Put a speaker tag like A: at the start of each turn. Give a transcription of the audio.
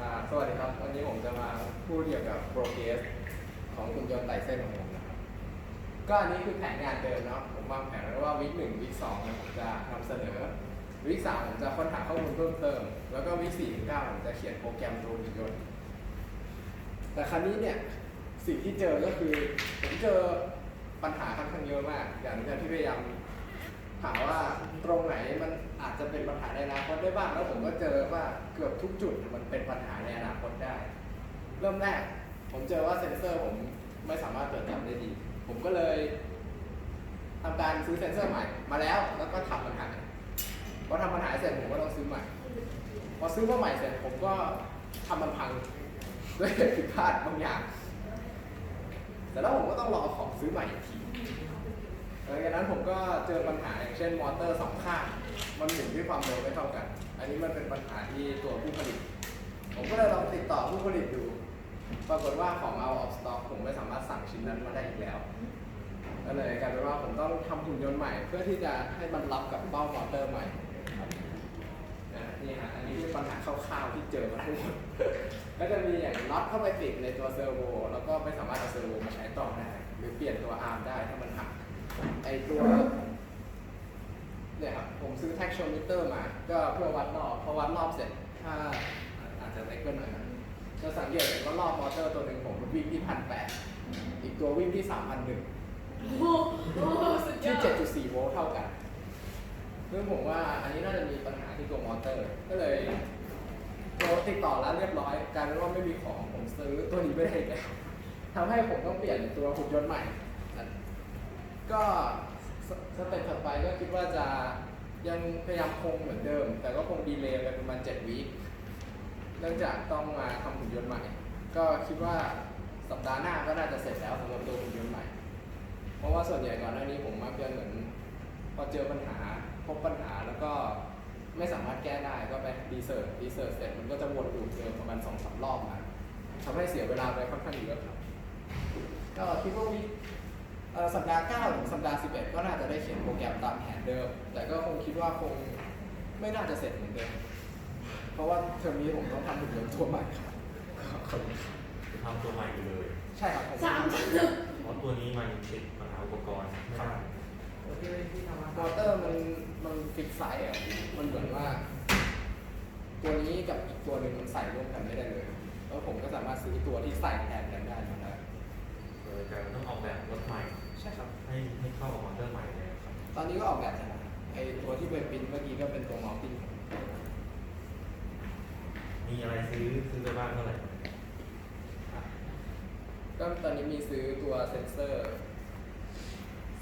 A: สวัสดีครับ วันนี้ผมจะมาพูดเกี่ยวกับโปรเกรสของหุ่นยนต์ไต่เส้นของผมนะครับ ก็อันนี้คือแผนงานเดิมเนาะ ผมวางแผนไว้ว่าวิกหนึ่งวิกสองเนี่ยผมจะนำเสนอ วิกสามผมจะค้นหาข้อมูลเพิ่มเติม แล้วก็วิกสี่ถึงเก้าผมจะเขียนโปรแกรมตัวหุ่นยนต์ แต่ครั้นี้เนี่ยสิ่งที่เจอก็คือผมเจอปัญหาค่อนข้างเยอะมาก อย่างที่พยายาม ถามว่าตรงไหนมันอาจจะเป็นปัญหาในอนาคตได้บ้างแล้วผมก็เจอว่าเกือบทุกจุดมันเป็นปัญหาในอนาคตได้ เริ่มแรก ผมเจอว่าเซ็นเซอร์ผมไม่สามารถตรวจจับได้ดี ผมก็เลยทำการซื้อเซ็นเซอร์ใหม่มาแล้วแล้วก็ทำปัญหาพอทำปัญหาเสร็จผมก็ต้องซื้อใหม่ พอซื้อมาใหม่เสร็จผมก็ทำมันพังด้วยผิดพลาดบางอย่างแต่แล้วผมก็ต้องรอของซื้อใหม่อีกที จากนั้นผมก็เจอปัญหาอย่างเช่นมอเตอร์สองข้าง มันหมุนด้วยความเร็วไม่เท่ากัน อันนี้มันเป็นปัญหาที่ตัวผู้ผลิต ผมก็เลยลองติดต่อผู้ผลิตดู ปรากฏว่าของเอาออกสต็อก ผมไม่สามารถสั่งชิ้นนั้นมาได้อีกแล้ว ก็เลยกลายเป็นว่าผมต้องทำหุ่นยนต์ใหม่ เพื่อที่จะให้มันรับกับเป้ามอเตอร์ใหม่นะนี่ฮะ อันนี้คือปัญหาคร่าวๆที่เจอมาทั้งหมด ก็จะมีอย่างน็อตเข้าไปติดในตัวเซอร์โว แล้วก็ไม่สามารถเอาเซอร์โวมาใช้ต่อได้ หรือเปลี่ยนตัวอาร์มได้ถ้ามัน ตัวเนี่ยครับผมซื้อแท็กชมิเตอร์มา ก็เพื่อวัดรอบพอวัดรอบเสร็จถ้าอาจจะเล็กเกินหน่อยนะจะสังเกตเห็นว่ารอบมอเตอร์ตัวหนึ่งผมมันวิ่งที่พันแปดอีกตัววิ่งที่สามพันหนึ่ง
B: โอ้โหสุดย
A: ที่
B: อด
A: เจ็ดจุดสี่โวลต์เท่ากันซึ่งผมว่าอันนี้น่าจะมีปัญหาที่ตัวมอเตอร์ ก็เลยโทรติดต่อแล้วเรียบร้อยกลายเป็นว่าไม่มีของผมซื้อตัวนี้ไม่ได้อีกแล้วทำให้ผมต้องเปลี่ยนตัวหุ่นยนต์ใหม่ ก็สเต็ปถัดไปก็คิดว่าจะยังพยายามคงเหมือนเดิม แต่ก็คงดีเลย์ไปประมาณ7วีคเนื่องจากต้องมาทำหุ่นยนต์ใหม่ ก็คิดว่าสัปดาห์หน้าก็น่าจะเสร็จแล้วสำหรับตัวหุ่นยนต์ใหม่ เพราะว่าส่วนใหญ่ก่อนหน้านี้ผมมักจะเหมือนพอเจอปัญหาพบปัญหาแล้วก็ไม่สามารถแก้ได้ก็ไปรีเสิร์ชรีเสิร์ชเสร็จมันก็จะวนลูปเดิมประมาณสองสามรอบมาทำให้เสียเวลาไปค่อนข้างเยอะครับก็คิดว่าวิ สัปดาห์9ถึงสัปดาห์ 11 ก็น่าจะได้เขียนโปรแกรมตามแผนเดิม แต่ก็คงคิดว่าคงไม่น่าจะเสร็จเหมือนเดิม เพราะว่าเทอมนี้ผมต้องทำหุ่นยนต์ตัวใหม่ครับขอบคุณครับ
C: ทำตัวใหม่ไปเลย
A: ใช่ครับผม
B: สามพัน
C: เพราะตัวนี้มันติดปัญหาอุปกรณ์ไม่ได้
A: มอเตอร์มันมันฟิกไซส์อะมันเหมือนว่า ตัวนี้กับอีกตัวหนึ่งมันใส่ร่วมกันไม่ได้เลย แล้วผมก็สามารถซื้อตัวที่ใส่แทนกันได้มาได้
C: โดยการต้องออกแบ
A: นนี้ก็ออกแบบเสร็จแล้วไอตัวที่เป็นปริ้นเมื่อกี้ก็เป็นตัวมอลติ้ง
C: มีอะไรซื้อซื้อไปบ้างเท่าไหร่
A: ก็ตอนนี้มีซื้อตัวเซนเซอร์